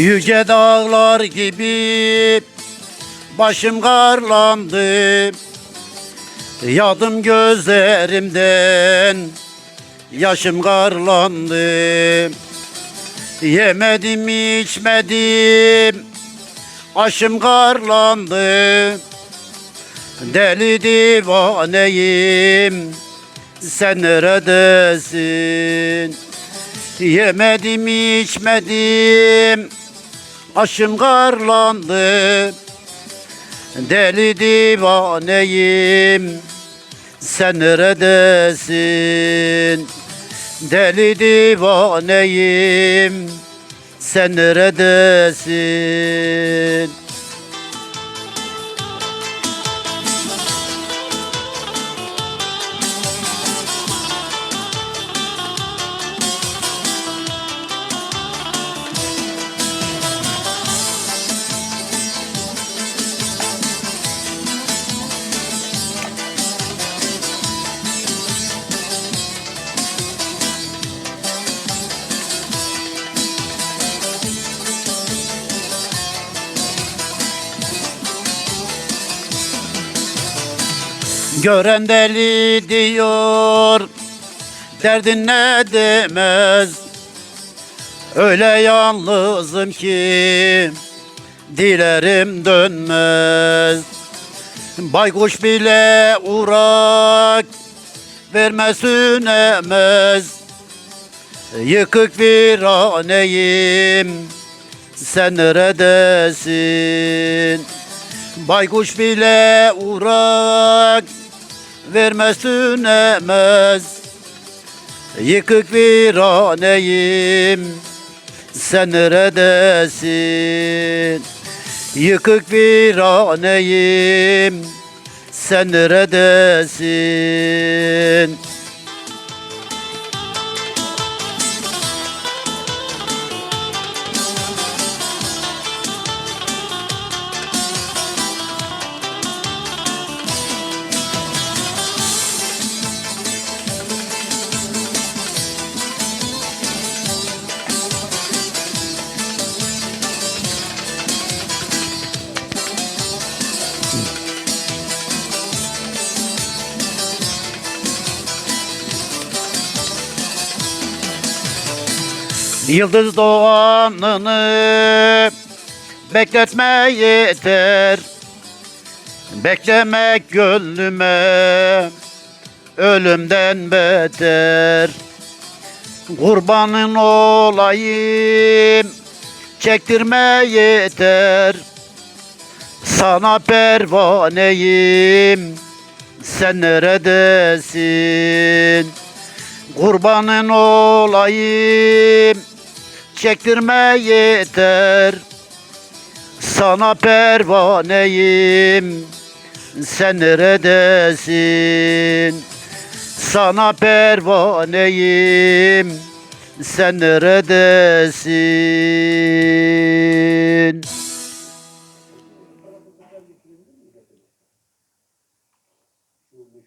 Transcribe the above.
Yüce dağlar gibi başım karlandı. Yadım gözlerimden yaşım karlandı. Yemedim içmedim aşım karlandı. Deli divaneyim sen neredesin? Yemedim içmedim aşım karlandı Deli divaneyim sen neredesin? Deli divaneyim sen neredesin? Gören deli diyor Derdin ne demez. Öyle yalnızım ki Dilerim dönmez. Baykuş bile uğrak Vermez sünemez Yıkık viraneyim Sen neredesin? Baykuş bile uğrak vermez tünemez Yıkık viraneyim sen neredesin? Yıkık viraneyim sen neredesin? Yıldız. Doğanını bekletme yeter Beklemek gönlüme ölümden beter. Kurbanın olayım çektirme yeter. Sana pervaneyim sen neredesin? Kurbanın olayım çektirme yeter Sana pervaneyim sen neredesin? Sana pervaneyim sen neredesin?